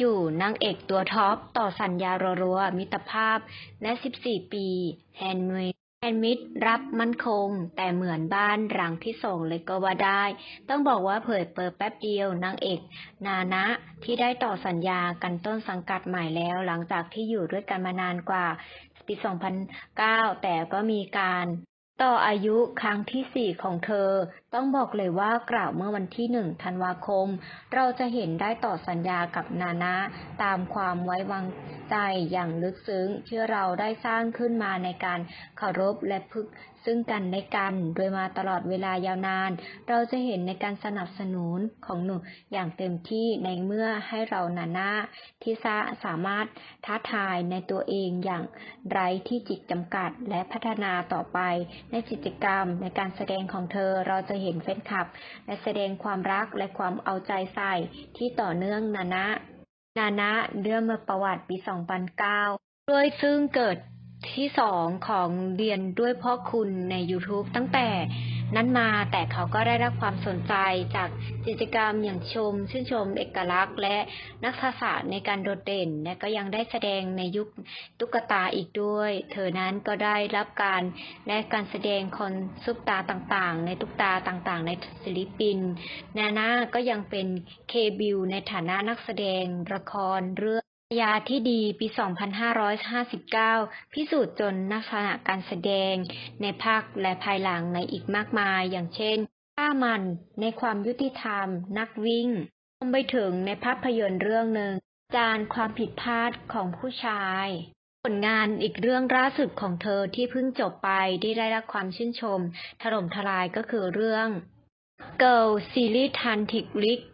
อยู่นางเอกตัวท็อป ต่อสัญญารัวๆมิตรภาพ และ 14 ปี แฮนด์เมดแฮนด์มิดรับมั่นคง แต่เหมือนบ้านหลังที่ส่งเลยก็ว่าได้ ต้องบอกว่าเผยเปิดแป๊บเดียวนางเอก นานะที่ได้ต่อสัญญากันต้นสังกัดใหม่แล้ว หลังจากที่อยู่ด้วยกันมานานกว่าปี 2009 แต่ก็มีการ ต่ออายุครั้งที่สี่ของเธอ ต้องบอกเลยว่ากล่าวเมื่อวันที่หนึ่งธันวาคม เราจะเห็นได้ต่อสัญญากับนานะ ตามความไว้วางใจ ใจอย่างลึกซึ้งที่เราได้สร้างขึ้นมาในการเคารพและพึกซึ่งกันและกัน โดยมาตลอดเวลายาวนาน เราจะเห็นในการสนับสนุนของหนูอย่างเต็มที่ในเมื่อให้เราหนานะที่สาสามารถท้าทายในตัวเองอย่างไร้ที่จิตจำกัดและพัฒนาต่อไป ในกิจกรรมในการแสดงของเธอเราจะเห็นแฟนคลับ และแสดงความรักและความเอาใจใส่ที่ต่อเนื่องนานะ นานะเรื่องมประวัติปี 2009 ด้วยซึ่งเกิด ที่สองของเรียนด้วยพ่อคุณใน YouTube ตั้งแต่นั้นมาแต่เขาก็ได้รับความสนใจจากกิจกรรมอย่างชม ชื่นชมเอกลักษณ์ และนักศาสตร์ในการโดดเด่น และก็ยังได้แสดงในยุคตุ๊กตาอีกด้วย เธอนั้นก็ได้รับการและการแสดงคนซุปตาต่างๆ ในตุ๊กตาต่างๆ ในศิลปิน นาน่าก็ยังเป็นเคบิวในฐานะนักแสดงละครเรื่อง ยาที่ดีปี 2559 พิสูจน์จนนักษณะการแสดง ในภาคและภายหลังในอีกมากมายอย่างเช่นฆ่ามันในความยุติธรรม นักวิ่งรวมไปถึงในภาพยนตร์เรื่องหนึ่ง จานความผิดพลาดของผู้ชาย ผลงานอีกเรื่องล่าสุดของเธอที่เพิ่งจบไปที่ได้รับความชื่นชม ถล่มทลายก็คือเรื่อง Girl Series Tantric League